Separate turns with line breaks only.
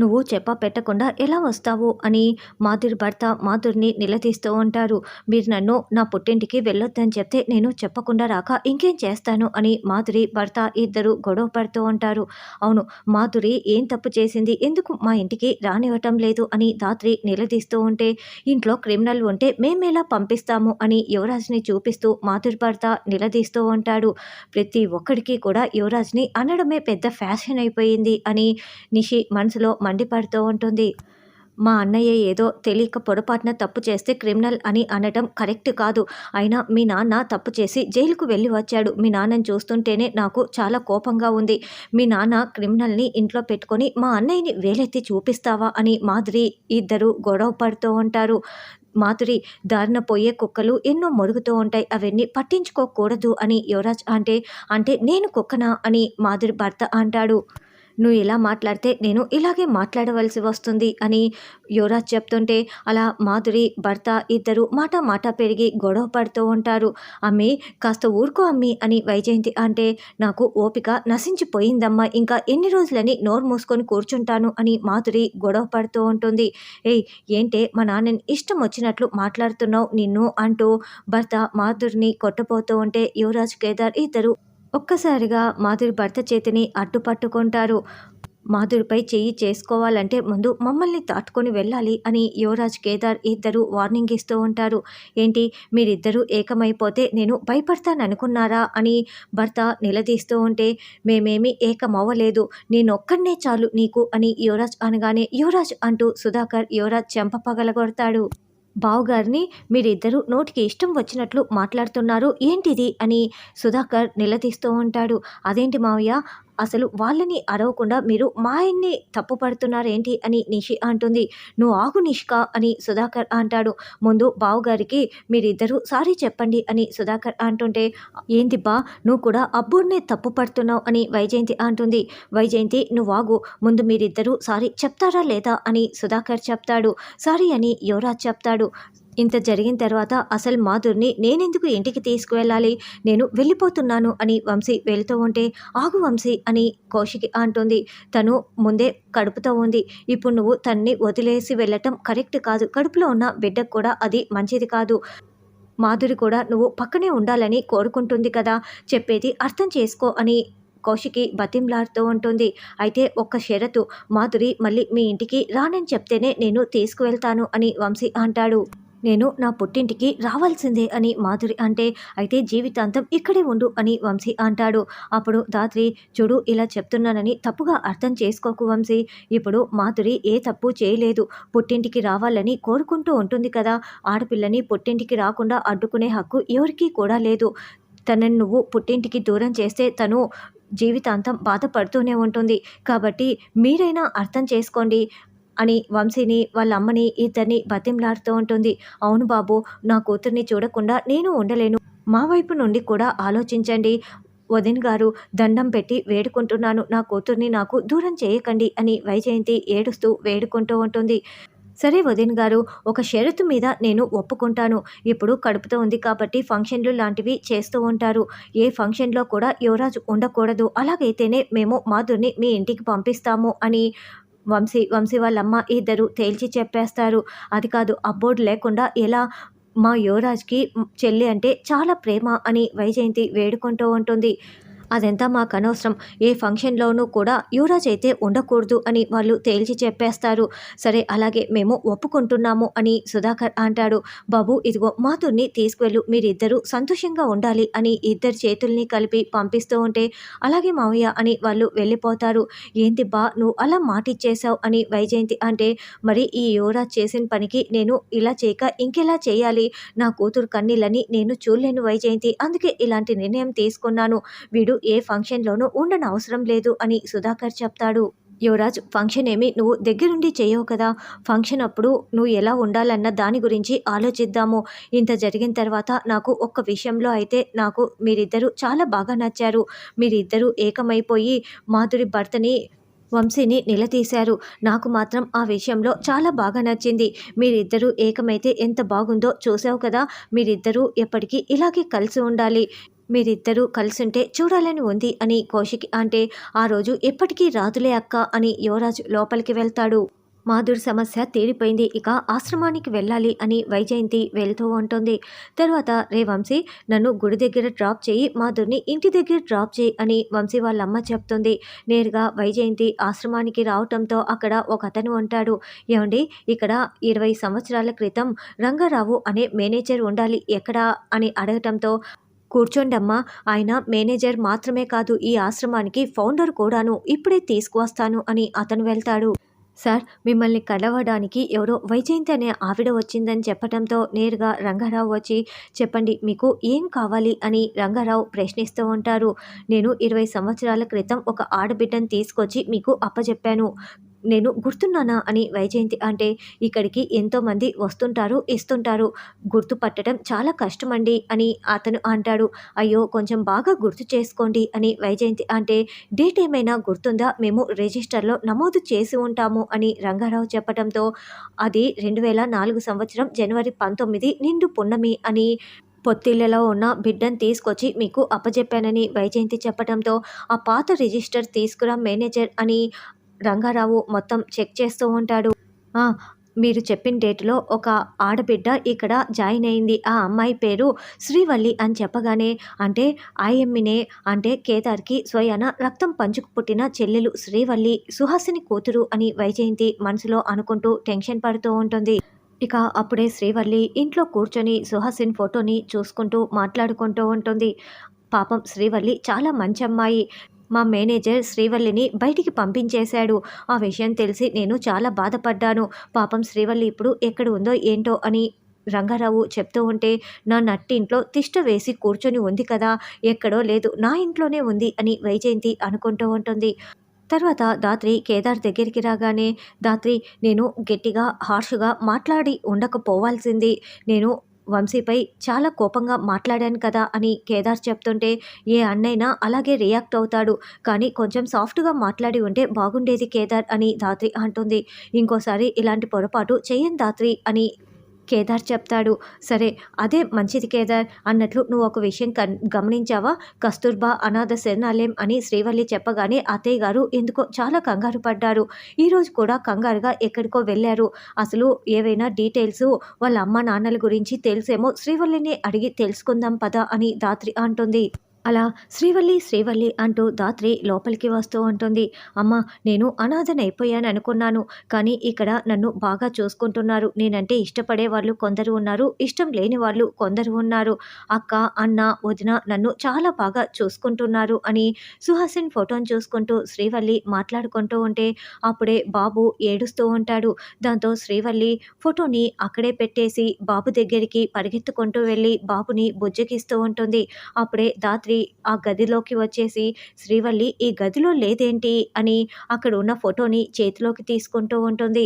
నువ్వు చెప్ప పెట్టకుండా ఎలా వస్తావు? అని మాధురి భర్త మాధురిని నిలదీస్తూ ఉంటారు. మీరు నన్ను నా పుట్టింటికి వెళ్ళొద్దని చెప్తే నేను చెప్పకుండా రాక ఇంకేం చేస్తాను? అని మాధురి భర్త ఇద్దరు గొడవ పడుతూ ఉంటారు. అవును మాధురి ఏం తప్పు చేసింది? ఎందుకు మా ఇంటికి రానివ్వటం లేదు? అని దాత్రి నిలదీస్తూ ఉంటే ఇంట్లో క్రిమినల్ ఉంటే మేమేలా పంపిస్తాము? అని యువరాజ్ని చూపిస్తూ మాధురి భర్త నిలదీస్తూ ఉంటాడు. ప్రతి ఒక్కడికి కూడా యువరాజ్ని అనడమే పెద్ద ఫ్యాషన్ అయిపోయింది అని నిషి మనసులో మండిపడుతూ ఉంటుంది. మా అన్నయ్య ఏదో తెలియక పొరపాటున తప్పు చేస్తే క్రిమినల్ అని అనటం కరెక్ట్ కాదు. అయినా మీ నాన్న తప్పు చేసి జైలుకు వెళ్ళి వచ్చాడు. మీ నాన్నని చూస్తుంటేనే నాకు చాలా కోపంగా ఉంది. మీ నాన్న క్రిమినల్ని ఇంట్లో పెట్టుకొని మా అన్నయ్యని వేలెత్తి చూపిస్తావా అని మాధురి ఇద్దరు గొడవ పడుతూ ఉంటారు. మాధురి దారిన పోయే కుక్కలు ఎన్నో మొరుగుతూ ఉంటాయి. అవన్నీ పట్టించుకోకూడదు అని యువరాజ్ అంటే అంటే నేను కుక్కనా అని మాధురి భర్త అంటాడు. నువ్వు ఇలా మాట్లాడితే నేను ఇలాగే మాట్లాడవలసి వస్తుంది అని యువరాజ్ చెప్తుంటే అలా మాధురి భర్త ఇద్దరు మాట మాట పెరిగి గొడవ పడుతూ ఉంటారు. అమ్మి కాస్త ఊరుకో అమ్మి అని వైజయంతి అంటే నాకు ఓపిక నశించిపోయిందమ్మా ఇంకా ఎన్ని రోజులని నోరు మూసుకొని కూర్చుంటాను అని మాధురి గొడవ పడుతూ ఉంటుంది. ఏయ్ ఏంటే మా నాన్నని ఇష్టం వచ్చినట్లు మాట్లాడుతున్నావు నిన్ను అంటూ భర్త మాధురిని కొట్టపోతూ ఉంటే యువరాజ్ కేదార్ ఇద్దరు ఒక్కసారిగా మాధురి భర్త చేతిని అడ్డుపట్టుకుంటారు మాధురిపై చెయ్యి చేసుకోవాలంటే ముందు మమ్మల్ని దాటుకొని వెళ్ళాలి అని యువరాజ్ కేదార్ ఇద్దరు వార్నింగ్ ఇస్తూ ఉంటారు. ఏంటి మీరిద్దరూ ఏకమైపోతే నేను భయపడతాననుకున్నారా అని భర్త నిలదీస్తూ ఉంటే మేమేమీ ఏకమవ్వలేదు. నేనొక్కడనే చాలు నీకు అని యువరాజ్ అనగానే యువరాజ్ అంటూ సుధాకర్ యువరాజ్ చెంప పగలగొడతాడు. బావుగారిని మీరిద్దరూ నోటికి ఇష్టం వచ్చినట్లు మాట్లాడుతున్నారు. ఏంటిది అని సుధాకర్ నిలదీస్తూ ఉంటాడు. అదేంటి మావయ్య? అసలు వాళ్ళని అరవకుండా మీరు మా ఆయన్ని తప్పు పడుతున్నారేంటి అని నిషి అంటుంది. నువ్వు ఆగు నిష్క అని సుధాకర్ అంటాడు. ముందు బావుగారికి మీరిద్దరూ సారీ చెప్పండి అని సుధాకర్ అంటుంటే ఏంది బా నువ్వు కూడా అబ్బుడిని తప్పు పడుతున్నావు అని వైజయంతి అంటుంది. వైజయంతి నువ్వు ఆగు. ముందు మీరిద్దరూ సారీ చెప్తారా లేదా అని సుధాకర్ చెప్తాడు. సారీ అని యువరాజ్ చెప్తాడు. ఇంత జరిగిన తర్వాత అసలు మాధుర్ని నేనెందుకు ఇంటికి తీసుకువెళ్ళాలి? నేను వెళ్ళిపోతున్నాను అని వంశీ వెళుతూ ఉంటే ఆగు వంశీ అని కౌశికి అంటుంది. తను ముందే కడుపుతో ఉంది. ఇప్పుడు నువ్వు తన్ని వదిలేసి వెళ్ళటం కరెక్ట్ కాదు. కడుపులో ఉన్న బిడ్డకు కూడా అది మంచిది కాదు. మాధురి కూడా నువ్వు పక్కనే ఉండాలని కోరుకుంటుంది కదా? చెప్పేది అర్థం చేసుకో అని కౌశికి బతింలాడుతూ ఉంటుంది. అయితే ఒక్క షరతు మాధురి మళ్ళీ మీ ఇంటికి రానని చెప్తేనే నేను తీసుకువెళ్తాను అని వంశీ అంటాడు. నేను నా పుట్టింటికి రావాల్సిందే అని మాధురి అంటే అయితే జీవితాంతం ఇక్కడే ఉండు అని వంశీ అంటాడు. అప్పుడు దాత్రి చూడు ఇలా చెప్తున్నానని తప్పుగా అర్థం చేసుకోకు వంశీ. ఇప్పుడు మాధురి ఏ తప్పు చేయలేదు. పుట్టింటికి రావాలని కోరుకుంటూ ఉంటుంది కదా. ఆడపిల్లని పుట్టింటికి రాకుండా అడ్డుకునే హక్కు ఎవరికీ కూడా లేదు. తనని నువ్వు పుట్టింటికి దూరం చేస్తే తను జీవితాంతం బాధపడుతూనే ఉంటుంది. కాబట్టి మీరైనా అర్థం చేసుకోండి. అని వంశీని వాళ్ళ అమ్మని ఇద్దరిని బతింలాడుతూ ఉంటుంది. అవును బాబు నా కూతుర్ని చూడకుండా నేను ఉండలేను. మా వైపు నుండి కూడా ఆలోచించండి. వదిన్ గారు దండం పెట్టి వేడుకుంటున్నాను. నా కూతుర్ని నాకు దూరం చేయకండి అని వైజయంతి ఏడుస్తూ వేడుకుంటూ ఉంటుంది. సరే వదిన్ గారు ఒక షరతు మీద నేను ఒప్పుకుంటాను. ఇప్పుడు కడుపుతో ఉంది కాబట్టి ఫంక్షన్లు లాంటివి చేస్తూ ఉంటారు. ఏ ఫంక్షన్లో కూడా యువరాజు ఉండకూడదు. అలాగైతేనే మేము మాధుర్ని మీ ఇంటికి పంపిస్తాము అని వంశీ వంశీ వాళ్ళమ్మ ఇద్దరు తేల్చి చెప్పేస్తారు. అది కాదు అబ్బోర్డు లేకుండా ఎలా మా యువరాజ్కి చెల్లి అంటే చాలా ప్రేమ అని వైజయంతి వేడుకుంటూ ఉంటుంది. అదంతా మాకు అనవసరం. ఏ ఫంక్షన్లోనూ కూడా యువరాజ్ అయితే ఉండకూడదు అని వాళ్ళు తేల్చి చెప్పేస్తారు. సరే అలాగే మేము ఒప్పుకుంటున్నాము అని సుధాకర్ అంటాడు. బాబు ఇదిగో మాతుర్ని తీసుకువెళ్ళు. మీరిద్దరూ సంతోషంగా ఉండాలి అని ఇద్దరు చేతుల్ని కలిపి పంపిస్తూ ఉంటే అలాగే మావయ్య అని వాళ్ళు వెళ్ళిపోతారు. ఏంటి బా నువ్వు అలా మాటిచ్చేశావు అని వైజయంతి అంటే మరి ఈ యువరాజ్ చేసిన పనికి నేను ఇలా చేయక ఇంకెలా చేయాలి? నా కూతురు కన్నీళ్ళని నేను చూడలేను వైజయంతి. అందుకే ఇలాంటి నిర్ణయం తీసుకున్నాను. వీడు ఏ ఫంక్షన్లోనూ ఉండనవసరం లేదు అని సుధాకర్ చెప్తాడు. యువరాజ్ ఫంక్షన్ ఏమి నువ్వు దగ్గరుండి చేయవు కదా. ఫంక్షన్ అప్పుడు నువ్వు ఎలా ఉండాలన్న దాని గురించి ఆలోచిద్దాము. ఇంత జరిగిన తర్వాత నాకు ఒక్క విషయంలో అయితే నాకు మీరిద్దరూ చాలా బాగా నచ్చారు. మీరిద్దరూ ఏకమైపోయి మాధురి భర్తని వంశీని నిలదీశారు. నాకు మాత్రం ఆ విషయంలో చాలా బాగా నచ్చింది. మీరిద్దరూ ఏకమైతే ఎంత బాగుందో చూసావు కదా. మీరిద్దరూ ఎప్పటికీ ఇలాగే కలిసి ఉండాలి. మీరిద్దరూ కలిసుంటే చూడాలని ఉంది అని కౌశిక్ అంటే ఆ రోజు ఎప్పటికీ రాదులే అక్క అని యువరాజు లోపలికి వెళ్తాడు. మాధుర్ సమస్య తీరిపోయింది ఇక ఆశ్రమానికి వెళ్ళాలి అని వైజయంతి వెళ్తూ ఉంటుంది. తర్వాత రే వంశీ నన్ను గుడి దగ్గర డ్రాప్ చేయి మాధుర్ని ఇంటి దగ్గర డ్రాప్ చేయి అని వంశీ వాళ్ళ అమ్మ చెప్తుంది. నేరుగా వైజయంతి ఆశ్రమానికి రావటంతో అక్కడ ఒక అతను ఉంటాడు. ఏమండి ఇక్కడ ఇరవై సంవత్సరాల క్రితం రంగారావు అనే మేనేజర్ ఉండాలి ఎక్కడా? అని అడగటంతో కూర్చోండమ్మా. ఆయన మేనేజర్ మాత్రమే కాదు ఈ ఆశ్రమానికి ఫౌండర్ కూడాను. ఇప్పుడే తీసుకువస్తాను అని అతను వెళ్తాడు. సార్ మిమ్మల్ని కలవడానికి ఎవరో వైజయంతి అనే ఆవిడ వచ్చిందని చెప్పడంతో నేరుగా రంగారావు వచ్చి చెప్పండి మీకు ఏం కావాలి అని రంగారావు ప్రశ్నిస్తూ ఉంటారు. నేను ఇరవై సంవత్సరాల క్రితం ఒక ఆడబిడ్డను తీసుకొచ్చి మీకు అప్పచెప్పాను నేను గుర్తున్నానా అని వైజయంతి అంటే ఇక్కడికి ఎంతోమంది వస్తుంటారు ఇస్తుంటారు. గుర్తుపట్టడం చాలా కష్టమండి అని అతను అంటాడు. అయ్యో కొంచెం బాగా గుర్తు చేసుకోండి అని వైజయంతి అంటే డేట్ ఏమైనా గుర్తుందా? మేము రిజిస్టర్లో నమోదు చేసి ఉంటాము అని రంగారావు చెప్పడంతో అది రెండు వేల నాలుగు సంవత్సరం జనవరి పంతొమ్మిది నిండు పున్నమి అని పొత్తిళ్ళలో ఉన్న బిడ్డను తీసుకొచ్చి మీకు అప్పచెప్పానని వైజయంతి చెప్పడంతో ఆ పాత రిజిస్టర్ తీసుకురా మేనేజర్ అని రంగారావు మొత్తం చెక్ చేస్తూ ఉంటాడు. మీరు చెప్పిన డేట్లో ఒక ఆడబిడ్డ ఇక్కడ జాయిన్ అయింది. ఆ అమ్మాయి పేరు శ్రీవల్లి అని చెప్పగానే అంటే ఐఎమ్మినే అంటే కేదార్కి స్వయాన రక్తం పంచుకు పుట్టిన చెల్లెలు శ్రీవల్లి సుహాసిని కూతురు అని వైజయంతి మనసులో అనుకుంటూ టెన్షన్ పడుతూ ఉంటుంది. ఇక అప్పుడే శ్రీవల్లి ఇంట్లో కూర్చొని సుహాసిన్ ఫోటోని చూసుకుంటూ మాట్లాడుకుంటూ ఉంటుంది. పాపం శ్రీవల్లి చాలా మంచి అమ్మాయి మా మేనేజర్ శ్రీవల్లిని బయటికి పంపించేశాడు. ఆ విషయం తెలిసి నేను చాలా బాధపడ్డాను. పాపం శ్రీవల్లి ఇప్పుడు ఎక్కడ ఉందో ఏంటో అని రంగారావు చెప్తూ ఉంటే నా నట్టింట్లో తిష్ట వేసి కూర్చొని ఉంది కదా ఎక్కడో లేదు నా ఇంట్లోనే ఉంది అని వైజయంతి అనుకుంటూ ఉంటుంది. తర్వాత దాత్రి కేదార్ దగ్గరికి రాగానే దాత్రి నేను గట్టిగా హార్ష్గా మాట్లాడి ఉండకపోవాల్సింది. నేను వంశీపై చాలా కోపంగా మాట్లాడాను కదా అని కేదార్ చెప్తుంటే ఏ అన్నైనా అలాగే రియాక్ట్ అవుతాడు. కానీ కొంచెం సాఫ్ట్గా మాట్లాడి ఉంటే బాగుండేది కేదార్ అని ధాత్రి అంటుంది. ఇంకోసారి ఇలాంటి పొరపాటు చేయను ధాత్రి అని కేదార్ చెప్తాడు. సరే అదే మంచిది కేదార్ అన్నట్లు నువ్వు ఒక విషయం గమనించావా? కస్తూర్బా అనాథ శరణాలయం అని శ్రీవల్లి చెప్పగానే అత్తయ్య గారు ఎందుకో చాలా కంగారు పడ్డారు. ఈరోజు కూడా కంగారుగా ఎక్కడికో వెళ్ళారు. అసలు ఏవైనా డీటెయిల్స్ వాళ్ళ అమ్మ నాన్నల గురించి తెలిసేమో శ్రీవల్లిని అడిగి తెలుసుకుందాం పదా అని దాత్రి అంటుంది. అలా శ్రీవల్లి శ్రీవల్లి అంటూ దాత్రి లోపలికి వస్తూ ఉంటుంది. అమ్మ నేను అనాథనైపోయాను అనుకున్నాను కానీ ఇక్కడ నన్ను బాగా చూసుకుంటున్నారు. నేనంటే ఇష్టపడే వాళ్ళు కొందరు ఉన్నారు ఇష్టం లేని వాళ్ళు కొందరు ఉన్నారు. అక్క అన్న వదిన నన్ను చాలా బాగా చూసుకుంటున్నారు అని సుహాసిన్ ఫోటోని చూసుకుంటూ శ్రీవల్లి మాట్లాడుకుంటూ ఉంటే అప్పుడే బాబు ఏడుస్తూ ఉంటాడు. దాంతో శ్రీవల్లి ఫోటోని అక్కడే పెట్టేసి బాబు దగ్గరికి పరిగెత్తుకుంటూ వెళ్ళి బాబుని బుజ్జగిస్తూ ఉంటుంది. అప్పుడే దాత్రి ఆ గదిలోకి వచ్చేసి శ్రీవల్లి ఈ గదిలో లేదేంటి? అని అక్కడ ఉన్న ఫోటోని చేతిలోకి తీసుకుంటూ ఉంటుంది.